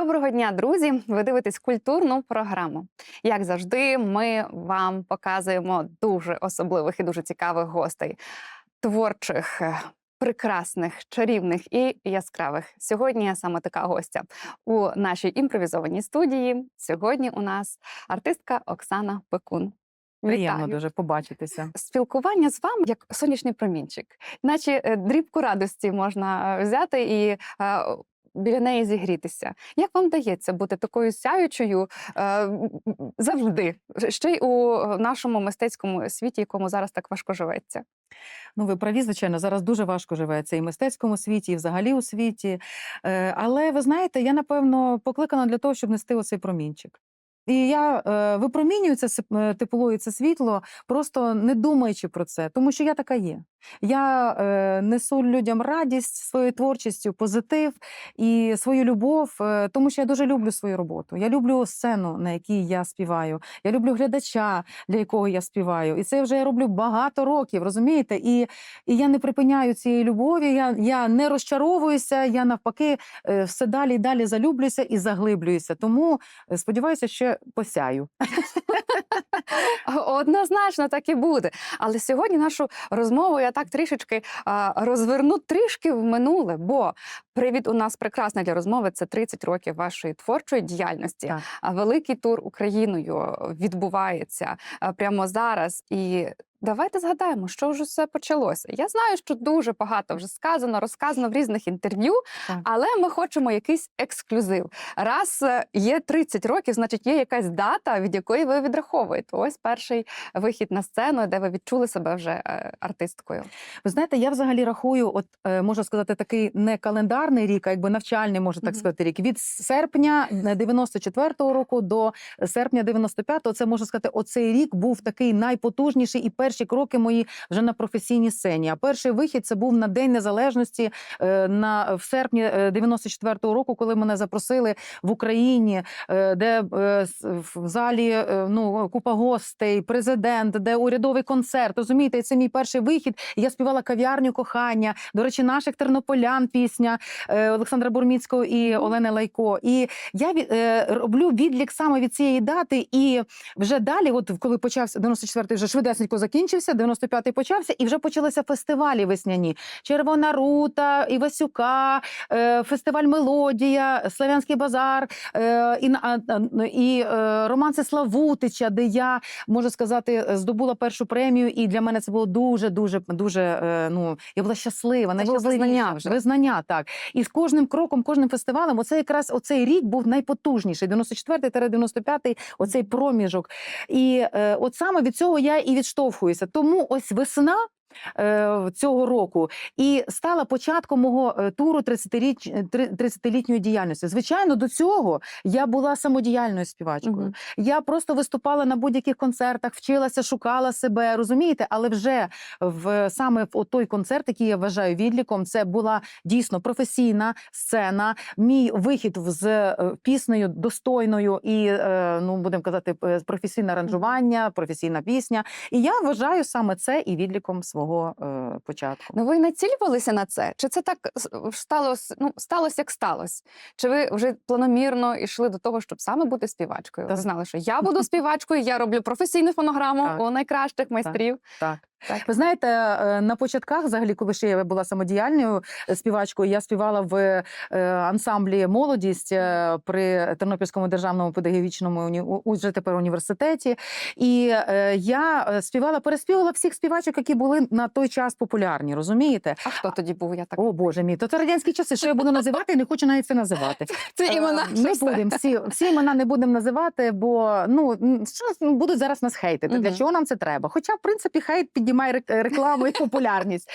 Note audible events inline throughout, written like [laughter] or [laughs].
Доброго дня, друзі! Ви дивитесь культурну програму. Як завжди, ми вам показуємо дуже особливих і дуже цікавих гостей, творчих, е, прекрасних, чарівних і яскравих. Сьогодні саме така гостя у нашій імпровізованій студії. Сьогодні у нас артистка Оксана Пекун. Приємно дуже побачитися. Спілкування з вами як сонячний промінчик, наче е, дрібку радості можна е, взяти і е, біля неї зігрітися. Як вам дається бути такою сяючою е, завжди, ще й у нашому мистецькому світі, якому зараз так важко живеться? Ну, ви праві, звичайно, зараз дуже важко живеться і в мистецькому світі, і взагалі у світі. Е, але ви знаєте, я напевно покликана для того, щоб нести оцей промінчик. І я е, випромінюю це е, тепло і це світло, просто не думаючи про це, тому що я така є. Я е, несу людям радість своєю творчістю, позитив і свою любов, е, тому що я дуже люблю свою роботу. Я люблю сцену, на якій я співаю. Я люблю глядача, для якого я співаю. І це вже я роблю багато років, розумієте? І, і я не припиняю цієї любові. Я, я не розчаровуюся, я навпаки е, все далі і далі залюблюся і заглиблююся. Тому е, сподіваюся, що посяю. Однозначно так і буде. Але сьогодні нашу розмову я так трішечки розверну трішки в минуле, бо привід у нас прекрасний для розмови це 30 років вашої творчої діяльності. Так. А великий тур Україною відбувається прямо зараз. І давайте згадаємо, що ж усе почалося. Я знаю, що дуже багато вже сказано, розказано в різних інтерв'ю, але ми хочемо якийсь ексклюзив. Раз е, є 30 років, значить є якась дата, від якої ви відраховуєте. Ось перший вихід на сцену, де ви відчули себе вже е, артисткою. Ви знаєте, я взагалі рахую, от е, можу сказати, такий не календарний рік, а якби навчальний, можу так сказати, рік. Від серпня 94-го року до серпня 95-го, це можу сказати, оцей рік був такий найпотужніший, і перші кроки мої вже на професійній сцені. А перший вихід це був на День Незалежності е, на в серпні е, 94-го року, коли мене запросили в Україні, е, де е, в залі е, ну купа гостей, президент, де урядовий концерт. Розумієте, це мій перший вихід. Я співала кав'ярню кохання. До речі, наших тернополян пісня е, Олександра Бурміцького і Олени Лайко. І я е, роблю відлік саме від цієї дати. І вже далі, от коли почався 94-й вже швидесенько закінчився, 95-й почався, і вже почалися фестивалі весняні. Червона рута, Івасюка, е, фестиваль Мелодія, Славянський базар е, і, а, і е, романси Славутича, де я можу сказати, здобула першу премію, і для мене це було дуже, дуже, дуже. Ну я була щаслива, найщасливіша. визнання вже. Визнання, так. І з кожним кроком, кожним фестивалем, оце якраз оцей рік був найпотужніший. 94-95, оцей проміжок. І от саме від цього я і відштовхуюся. Тому ось весна. Е, Цього року і стала початком мого е, туру 30-річ, е, 30-літньої діяльності. Звичайно, до цього я була самодіяльною співачкою. Мгм. Я просто виступала на будь-яких концертах, вчилася, шукала себе, розумієте? Але вже в саме в той концерт, який я вважаю відліком, це була дійсно професійна сцена. Мій вихід з піснею достойною і ну будемо казати, професійне аранжування, професійна пісня. І я вважаю саме це і відліком свого е, початку. Ну ви націлювалися на це? Чи це так сталося? Ну сталося як сталося? Чи ви вже планомірно йшли до того, щоб саме бути співачкою? Та Ви знали, що я [laughs] буду співачкою, я роблю професійну фонограму Так. у найкращих майстрів. Так. Так. Ви знаєте, е, на початках, взагалі, коли ще я була самодіяльною е, співачкою, я співала в е, ансамблі Молодість при Тернопільському державному педагогічному уні- уже тепер університеті. І я співала, переспівала всіх співачок, які були на той час популярні. Розумієте? А хто тоді був? Я так О Боже мій, то це радянські часи. Що я буду називати? і Не хочу навіть це називати. [laughs] це імена. Не будемо всі, всі імена не будемо називати, бо ну що будуть зараз нас хейтити. Для чого нам це треба? Хоча, в принципі, хейт піднімає рек- рекламу і популярність.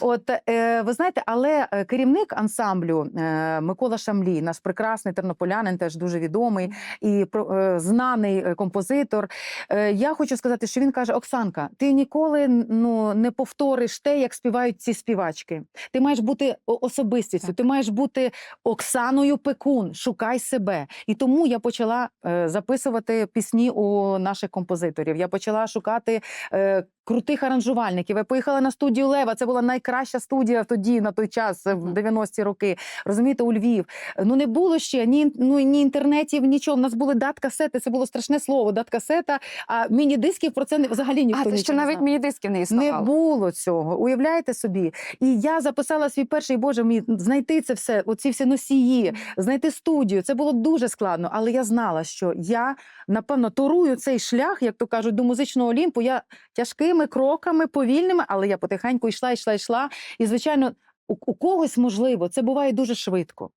От е, ви знаєте, але е, керівник ансамблю е, Микола Шамлій, наш прекрасний тернополянин, теж дуже відомий і е, знаний е, композитор. Е, я хочу сказати, що він каже: Оксанка, ти ніколи ну не повториш те, як співають ці співачки. Ти маєш бути особистістю, Так. ти маєш бути Оксаною Пекун. Шукай себе. І тому я почала е, записувати пісні у наших композиторів. Я почала шукати е, крутих аранжувальників. Я поїхала на студію Лева. Це була найкраща студія тоді, на той час, в Мгм. 90-ті роки. Розумієте, у Львів. Ну не було ще ні, ну, ні інтернетів, нічого. У нас були дат-касети, це було страшне слово, дат-касета, а міні-дисків про це не- взагалі ніхто А це нічого ще навіть міні-дисків не Не було цього. Уявляєте собі? І я записала свій перший боже мій знайти це все, оці всі носії, знайти студію. Це було дуже складно, але я знала, що я напевно турую цей шлях, як то кажуть, до музичного олімпу. Я тяжкими кроками, повільними, але я потихеньку йшла, йшла, йшла. І звичайно, у, у когось можливо це буває дуже швидко.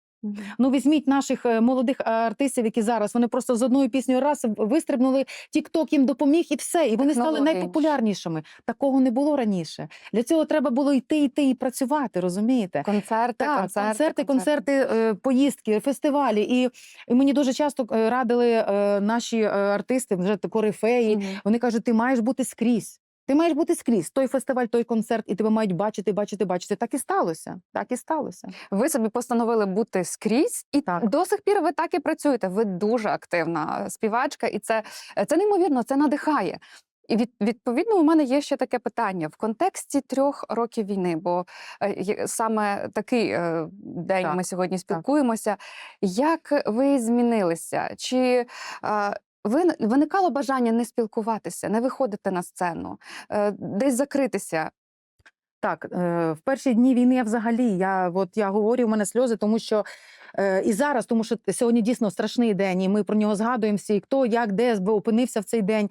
Ну, візьміть наших е, молодих артистів, які зараз вони просто з одною піснею раз вистрибнули, Тік-Ток їм допоміг, і все. І вони стали найпопулярнішими. Такого не було раніше. Для цього треба було йти, йти і працювати, розумієте? Концерти, Так, концерти, концерти, концерти, е, поїздки, фестивалі. І, і мені дуже часто е, радили наші артисти, вже корифеї. Вони кажуть, ти маєш бути скрізь. Ти маєш бути скрізь. Той фестиваль, той концерт, і тебе мають бачити, бачити, бачити. Так і сталося. Так і сталося. Ви собі постановили бути скрізь, і Так. до сих пір ви так і працюєте. Ви дуже активна співачка, і це, це неймовірно, це надихає. І від, відповідно, у мене є ще таке питання в контексті трьох років війни, бо е, саме такий е, день Так, ми сьогодні спілкуємося. Як ви змінилися? Чи е, виникало бажання не спілкуватися, не виходити на сцену, е, десь закритися? Так, е, в перші дні війни я взагалі я от я говорю, у мене сльози, тому що е, і зараз, тому що сьогодні дійсно страшний день, і ми про нього згадуємо всі, хто як, де опинився в цей день.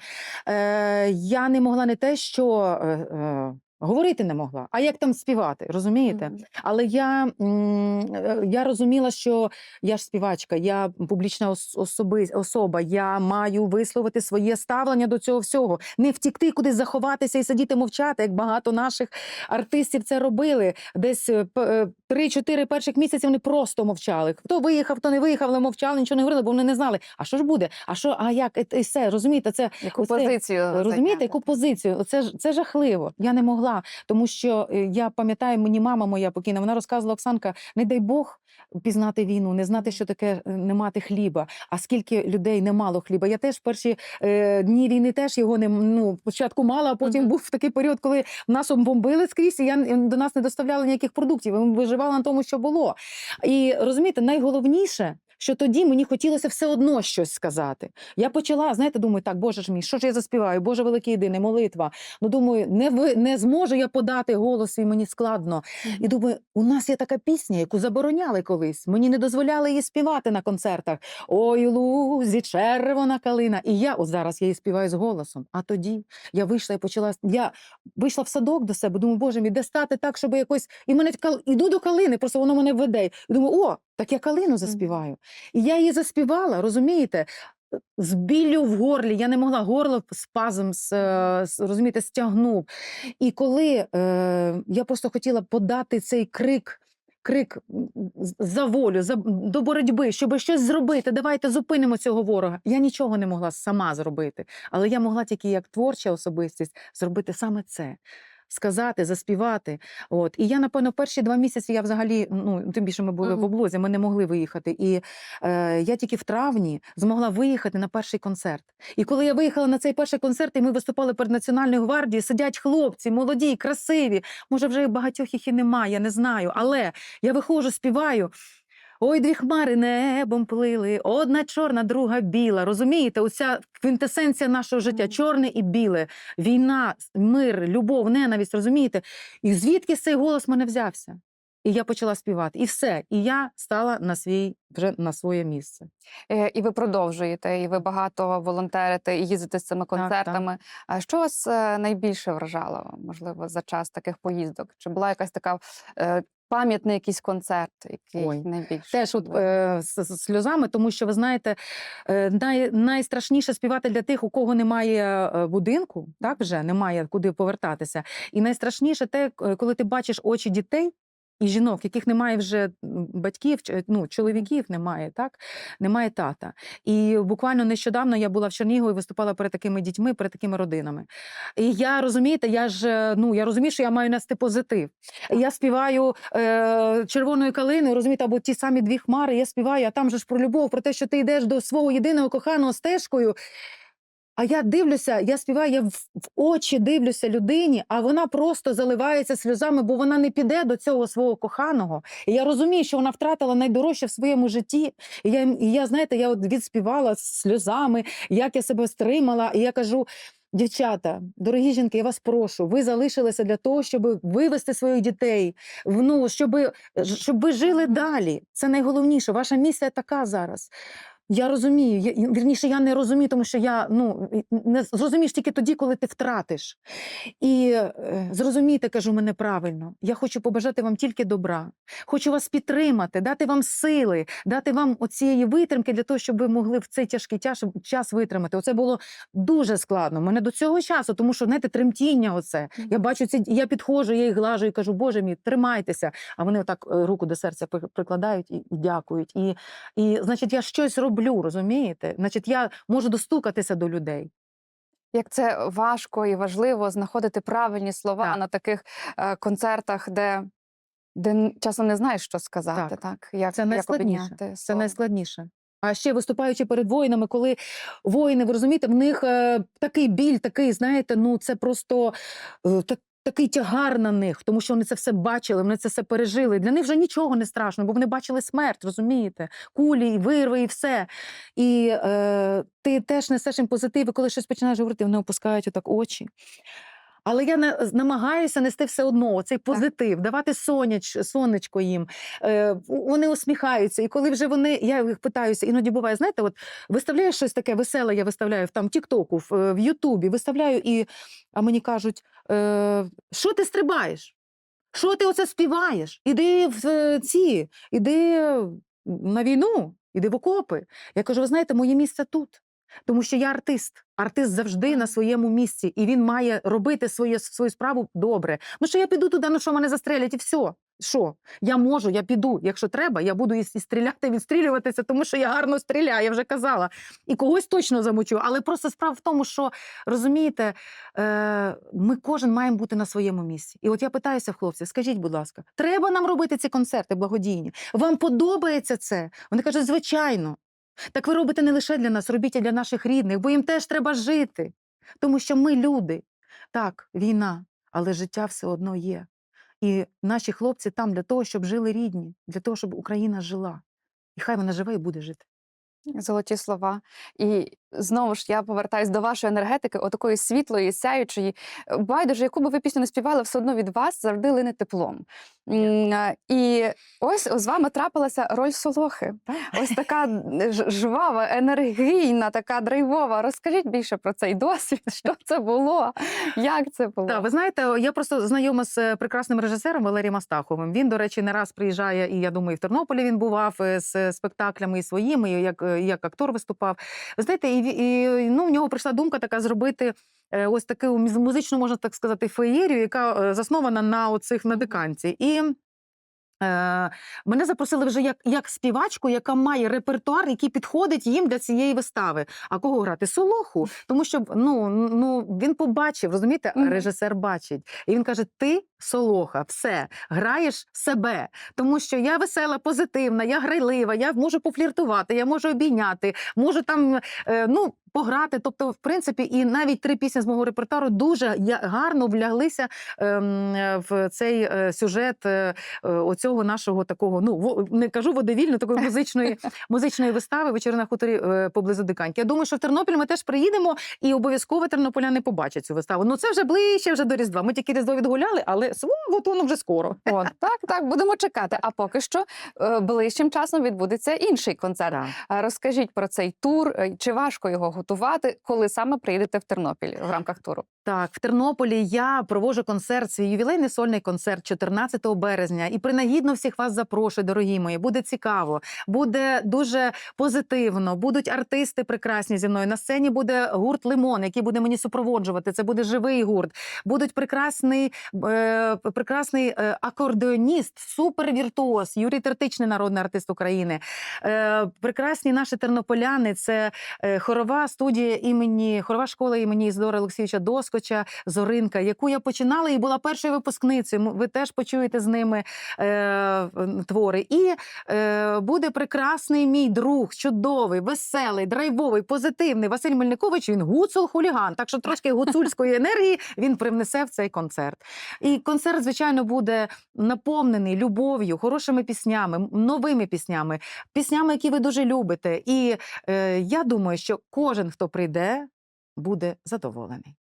Я не могла не те, що говорити не могла, а як там співати, розумієте? Мгм. Але я, е, я розуміла, що я ж співачка, я публічна особи, особа, я маю висловити своє ставлення до цього всього. Не втікти кудись заховатися і сидіти мовчати, як багато наших артистів це робили. Десь е, е, три-чотири перших місяці вони просто мовчали. Хто виїхав, хто не виїхав, але мовчали, нічого не говорили, бо вони не знали, а що ж буде, а що, а як, і, і все, розумієте, це Яку Оце, позицію Розумієте, яку позицію? Це це жахливо. Я не могла, тому що е, я пам'ятаю, мені мама моя покійна, вона розказувала Оксанка, не дай Бог пізнати війну, не знати, що таке е, не мати хліба. А скільки людей не мало хліба. Я теж перші е, дні війни теж його не ну, спочатку мала, а потім Мгм. був такий період, коли нас бомбили скрізь, і я до нас не доставляли ніяких продуктів. Ми виживали на тому, що було. І розумієте, найголовніше. Що тоді мені хотілося все одно щось сказати. Я почала, знаєте, думаю, так, Боже ж мій, що ж я заспіваю? Боже великий єдиний, молитва. Ну думаю, не ви не зможу я подати голос, і мені складно. І думаю, у нас є така пісня, яку забороняли колись. Мені не дозволяли її співати на концертах. Ой, лузі, червона калина. І я от зараз я її співаю з голосом. А тоді я вийшла і почала. Я вийшла в садок до себе. Думаю, боже мій, де стати так, щоб якось. І мене іду до калини, просто воно мене веде. І думаю, о, так я калину заспіваю. І я її заспівала, розумієте? З біллю в горлі, я не могла горло спазм е, розумієте, стягнув. І коли е, я просто хотіла подати цей крик, крик за волю, за, до боротьби, щоб щось зробити, давайте зупинимо цього ворога. Я нічого не могла сама зробити, але я могла тільки як творча особистість зробити саме це. Сказати, заспівати. От. І я, напевно, перші два місяці я взагалі, ну тим більше ми були в облозі, ми не могли виїхати. І е, я тільки в травні змогла виїхати на перший концерт. І коли я виїхала на цей перший концерт, і ми виступали перед Національною гвардією, сидять хлопці, молоді, красиві. Може, вже багатьох їх і немає, я не знаю. Але я виходжу, співаю. Ой, дві хмари небом плили, одна чорна, друга біла. Розумієте, оця квінтесенція нашого життя, чорне і біле, війна, мир, любов, ненависть, розумієте? І звідки цей голос мене взявся? І я почала співати. І все. І я стала на свій вже на своє місце. Е, І ви продовжуєте, і ви багато волонтерите, і їздите з цими так. концертами. А що вас е, найбільше вражало, можливо, за час таких поїздок? Чи була якась така е, пам'ятний якийсь концерт, який Ой, найбільше? Теж от, е, з, з сльозами, тому що ви знаєте, е, най, найстрашніше співати для тих, у кого немає е, будинку, так вже немає куди повертатися. І найстрашніше те, коли ти бачиш очі дітей. І жінок, яких немає вже батьків, ну, чоловіків немає, так? Немає тата. І буквально нещодавно я була в Чернігові, виступала перед такими дітьми, перед такими родинами. І я розумієте, я ж е, ну я розумію, що я маю нести позитив. Я співаю е, червоною калиною, розумієте, або ті самі дві хмари. Я співаю, а там же ж про любов, про те, що ти йдеш до свого єдиного коханого стежкою. А я дивлюся, я співаю, я в, в очі дивлюся людині, а вона просто заливається сльозами, бо вона не піде до цього свого коханого. І я розумію, що вона втратила найдорожче в своєму житті. І я, і я знаєте, я от відспівала сльозами, як я себе стримала. І я кажу: дівчата, дорогі жінки, я вас прошу, ви залишилися для того, щоб вивести своїх дітей, ну, щоб, щоб ви жили далі. Це найголовніше. Ваша місія така зараз. Я розумію, я, вірніше, я не розумію, тому що я ну не зрозумієш тільки тоді, коли ти втратиш. І е, зрозумійте, кажу мене правильно. Я хочу побажати вам тільки добра. Хочу вас підтримати, дати вам сили, дати вам оцієї витримки для того, щоб ви могли в цей тяжкий час, час витримати. Оце було дуже складно. Мене до цього часу, тому що знаєте, тремтіння. Оце я бачу це. Я підходжу, я їх глажу і кажу, Боже мій, тримайтеся. А вони отак е, руку до серця прикладають і, і дякують. І, і значить, я щось роблю, розумієте? Значить, я можу достукатися до людей. Як це важко і важливо знаходити правильні слова Так. на таких е, концертах, де, де часом не знаєш, що сказати, Так. так? Як, Це найскладніше. обійняти Це найскладніше. А ще виступаючи перед воїнами, коли воїни, ви розумієте, в них е, такий біль, такий, знаєте, ну це просто е, так, такий тягар на них, тому що вони це все бачили, вони це все пережили. Для них вже нічого не страшно, бо вони бачили смерть, розумієте? Кулі, вирви, і все. І е, ти теж несеш їм позитив, і коли щось починаєш говорити, вони опускають отак очі. Але я на- намагаюся нести все одно цей позитив, давати соняч, сонечко їм. Е, вони усміхаються. І коли вже вони, я їх питаюся, іноді буває, знаєте, от виставляєш щось таке веселе, я виставляю в там Тіктоку, в, е, в Ютубі, виставляю, і а мені кажуть: е, що ти стрибаєш? Що ти оце співаєш? Іди в е, ці, іди на війну, іди в окопи. Я кажу: ви знаєте, моє місце тут. Тому що я артист. Артист завжди на своєму місці, і він має робити своє, свою справу добре. Ну що я піду туди, ну що мене застрелять, і все. Що? Я можу, я піду. Якщо треба, я буду і, і стріляти, відстрілюватися, тому що я гарно стріляю, я вже казала. І когось точно замучу. Але просто справа в тому, що розумієте, е, ми кожен маємо бути на своєму місці. І от я питаюся в хлопців: скажіть, будь ласка, треба нам робити ці концерти благодійні? Вам подобається це? Вони кажуть, звичайно. Так ви робите не лише для нас, робіть і для наших рідних, бо їм теж треба жити. Тому що ми люди. Так, війна, але життя все одно є. І наші хлопці там для того, щоб жили рідні, для того, щоб Україна жила. І хай вона живе і буде жити. Золоті слова. І знову ж я повертаюсь до вашої енергетики, отакої світлої, сяючої. Е, Байдуже, яку би ви пісню не співали, все одно від вас завжди лине теплом. І ось з вами трапилася роль Солохи. Ось така жвава, енергійна, така драйвова. Розкажіть більше про цей досвід, [laughs] що це було, як це було. Так, ви знаєте, я просто знайома з е, прекрасним режисером Валерієм Астаховим. Він, до речі, не раз приїжджає, і я думаю, і в Тернополі він бував е, з спектаклями і своїми, і як, як актор виступав. Ви знаєте, і, ну, в нього прийшла думка така зробити. е, Ось таку музичну, можна так сказати, феєрію, яка е, заснована на оцих на диканці. І Е, мене запросили вже як, як співачку, яка має репертуар, який підходить їм для цієї вистави. А кого грати? Солоху. Тому що ну, ну він побачив, розумієте, режисер бачить. І він каже: Ти солоха, все, граєш себе. Тому що я весела, позитивна, я грайлива, я можу пофліртувати, я можу обійняти, можу там е, ну, пограти. Тобто, в принципі, і навіть три пісні з мого репертуару дуже гарно вляглися ем, е, в цей е, сюжет оцього нашого такого, ну не кажу водевільно, такої [laughs] музичної музичної вистави вечір на хуторі поблизу Диканьки. Я думаю, що в Тернопіль ми теж приїдемо і обов'язково тернополяни побачать цю виставу. Ну це вже ближче вже до Різдва. Ми тільки Різдво відгуляли, але от воно вже скоро. О, [laughs] так, так, будемо чекати. А поки що е, ближчим часом відбудеться інший концерт. А Розкажіть про цей тур, е, чи важко його готувати, коли саме приїдете в Тернопіль в рамках туру? Так, в Тернополі я проводжу концерт, свій ювілейний сольний концерт 14 березня. І принагідно всіх вас запрошую, дорогі мої. Буде цікаво, буде дуже позитивно. Будуть артисти прекрасні зі мною. На сцені буде гурт Лимон, який буде мені супроводжувати. Це буде живий гурт. Будуть прекрасний, е, прекрасний е, акордеоніст, супервіртуоз, Юрій Тертичний, народний артист України. Е, прекрасні наші тернополяни. Це е, хорова студія імені хорова школа імені Ізидора Олексійовича Доскоча. Зоринка, яку я починала і була першою випускницею. Ви теж почуєте з ними е, твори. І е, буде прекрасний мій друг, чудовий, веселий, драйвовий, позитивний Василь Мельникович. Він гуцул хуліган. Так що трошки гуцульської [laughs] енергії він привнесе в цей концерт. І концерт, звичайно, буде наповнений любов'ю, хорошими піснями, новими піснями, піснями, які ви дуже любите. І е, я думаю, що кожен, хто прийде, буде задоволений.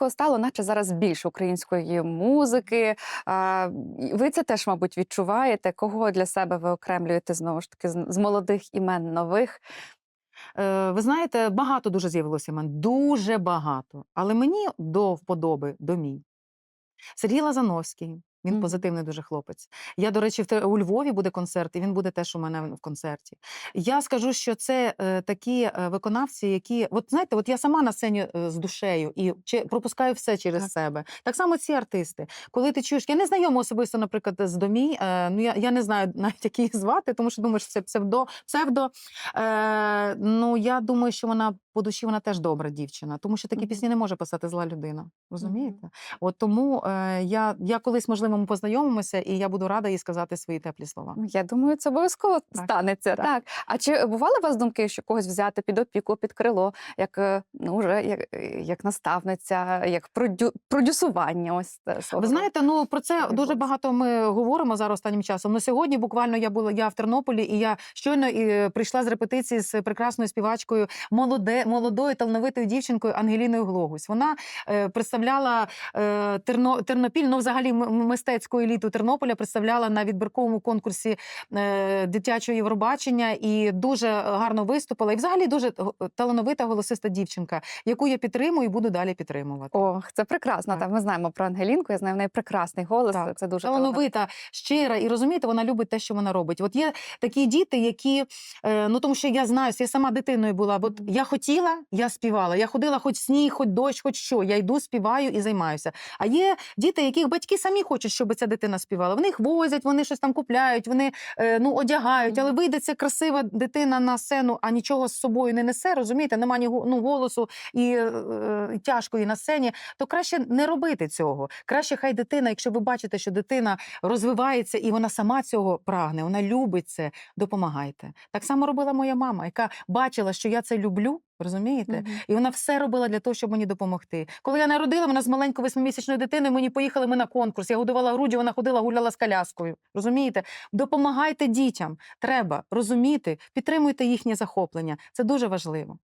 Українського стало, наче зараз більше української музики. Ви це теж, мабуть, відчуваєте. Кого для себе ви окремлюєте знову ж таки з, молодих імен нових? Е, ви знаєте, багато дуже з'явилося імен, дуже багато. Але мені до вподоби домій. Сергій Лазановський. Він Мгм. позитивний дуже хлопець. Я, до речі, у Львові буде концерт, і він буде теж у мене в концерті. Я скажу, що це е, такі е, виконавці, які, от знаєте, от я сама на сцені е, з душею і чи, пропускаю все через Так. себе. Так само ці артисти. Коли ти чуєш, я не знайома особисто, наприклад, з домі. Е, ну я, я не знаю [laughs] навіть як її звати, тому що думаєш, це псевдо. псевдо. Е, ну я думаю, що вона по душі вона теж добра дівчина, тому що такі Мгм. пісні не може писати зла людина. Розумієте? От тому е, я, я колись, можливо, ми познайомимося, і я буду рада їй сказати свої теплі слова. Ну, Я думаю, це обов'язково станеться. так. Так. А чи бували у вас думки, що когось взяти під опіку, під крило, як е, ну вже як, як наставниця, як продю, продюсування? Ось. Ви знаєте, ну про це дуже багато ми говоримо зараз останнім часом. Ну сьогодні буквально я була я в Тернополі, і я щойно і прийшла з репетиції з прекрасною співачкою, молоде, молодою талановитою дівчинкою Ангеліною Глогусь. Вона е, представляла е, Терно, Тернопіль. Ну, взагалі, ми, ми мистецьку еліту Тернополя представляла на відбірковому конкурсі е, дитячого Євробачення і дуже гарно виступила. І взагалі дуже талановита голосиста дівчинка, яку я підтримую і буду далі підтримувати. Ох, це прекрасно. Так. Там ми знаємо про Ангелінку. Я знаю, в неї прекрасний голос. Так, Це дуже талановита, щира, і розумієте, вона любить те, що вона робить. От є такі діти, які е, ну тому що я знаю, я сама дитиною була. Мгм. я хотіла, я співала. Я ходила хоч сніг, хоч дощ, хоч що. Я йду, співаю і займаюся. А є діти, яких батьки самі хочуть, щоб ця дитина співала. Вони їх возять, вони щось там купляють, вони е, ну одягають, але вийде ця красива дитина на сцену, а нічого з собою не несе. Розумієте, нема ні ну, голосу і е, е, на сцені. То краще не робити цього. Краще хай дитина, якщо ви бачите, що дитина розвивається і вона сама цього прагне, вона любить це, допомагайте. Так само робила моя мама, яка бачила, що я це люблю. Розумієте? Мгм. І вона все робила для того, щоб мені допомогти. Коли я народила, вона з маленькою восьмимісячною дитиною, мені поїхали ми на конкурс. Я годувала груді, вона ходила, гуляла з коляскою. Розумієте? Допомагайте дітям. Треба розуміти, підтримуйте їхнє захоплення. Це дуже важливо.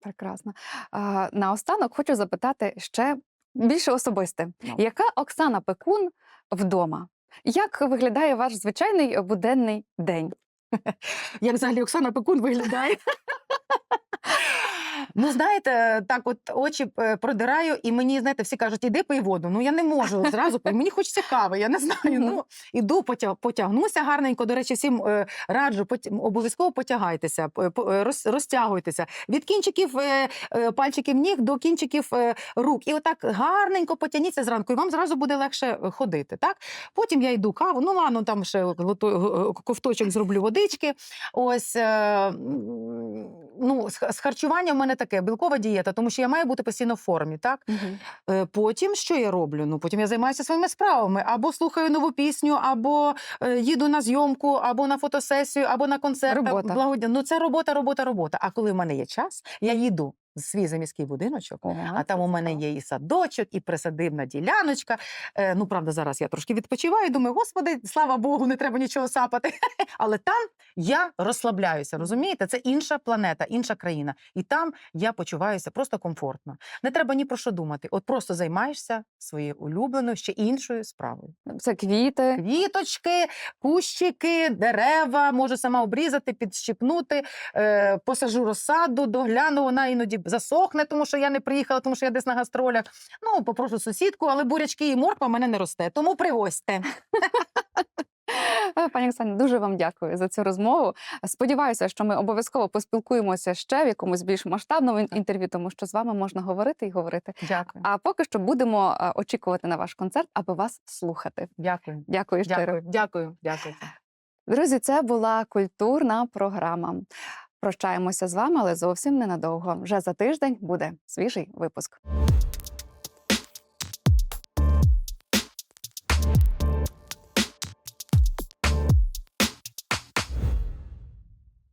Прекрасно. А, наостанок хочу запитати ще більше особисте. Ну. Яка Оксана Пекун вдома? Як виглядає ваш звичайний буденний день? [laughs] Як взагалі Оксана Пекун виглядає? [laughs] Ну, знаєте, так от очі е, продираю, і мені, знаєте, всі кажуть, іди пий воду. Ну я не можу зразу. Мені хочеться кави, я не знаю. Ну іду, потягнуся гарненько. До речі, всім е, раджу, обов'язково потягайтеся, е, роз, розтягуйтеся від кінчиків пальчиків ніг до кінчиків рук. І отак гарненько потягніться зранку, і вам зразу буде легше ходити. Так? Потім я йду каву. Ну ладно, там ще ковточок зроблю водички. Ось ну, з ха- з харчуванням в мене таке білкова дієта, тому що я маю бути постійно в формі. Так? угу. Потім що я роблю? Ну потім я займаюся своїми справами або слухаю нову пісню, або е, їду на зйомку, або на фотосесію, або на концерт. Робота. Благодя... Ну це робота, робота, робота. А коли в мене є час, я їду свій заміський будиночок. А там у мене є і садочок, і присадибна діляночка. Е, ну, правда, зараз я трошки відпочиваю. Думаю, господи, слава Богу, не треба нічого сапати. [laughs] Але там я розслабляюся, розумієте? Це інша планета, інша країна. І там я почуваюся просто комфортно. Не треба ні про що думати. От просто займаєшся своєю улюбленою ще іншою справою. Це квіти. Квіточки, кущики, дерева, можу сама обрізати, підщипнути, е, посажу розсаду, догляну, вона іноді засохне, тому що я не приїхала, тому що я десь на гастролях. Ну, попрошу сусідку, але бурячки і морква в мене не росте. Тому привозьте. Е, Пані Оксані, дуже вам дякую за цю розмову. Сподіваюся, що ми обов'язково поспілкуємося ще в якомусь більш масштабному інтерв'ю, тому що з вами можна говорити і говорити. Дякую. А поки що будемо е, очікувати на ваш концерт, аби вас слухати. Дякую. Дякую щиро. Дякую. Дякую. Дякую. Друзі, це була культурна програма. Прощаємося з вами, але зовсім ненадовго. Вже за тиждень буде свіжий випуск.